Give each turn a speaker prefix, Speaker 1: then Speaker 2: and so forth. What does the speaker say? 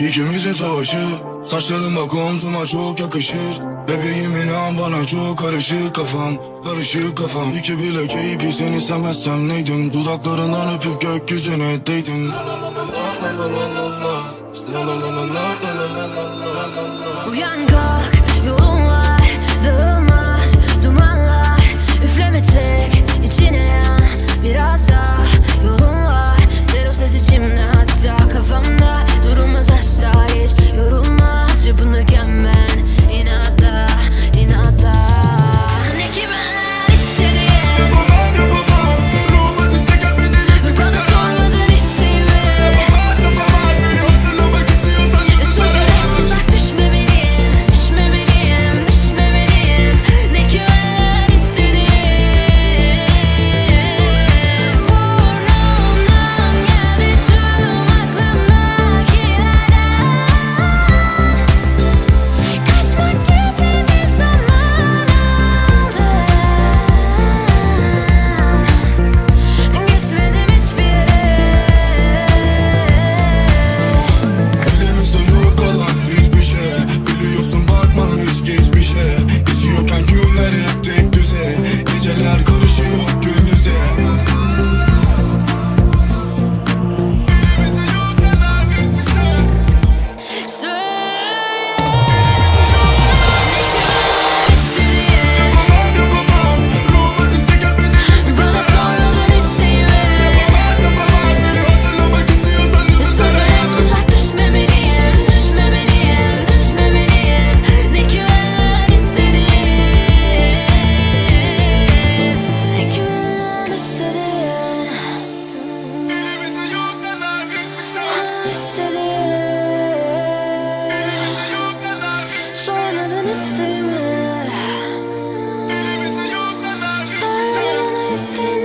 Speaker 1: İkimizin savaşı Saçların bak omzuma çok yakışır. Bebeğim inan bana çok karışık kafam Karışık kafam. İki bile keyfi seni istemezsem neydim? Dudaklarından öpüp gökyüzüne değdim. La la
Speaker 2: isteme Sen bana isteme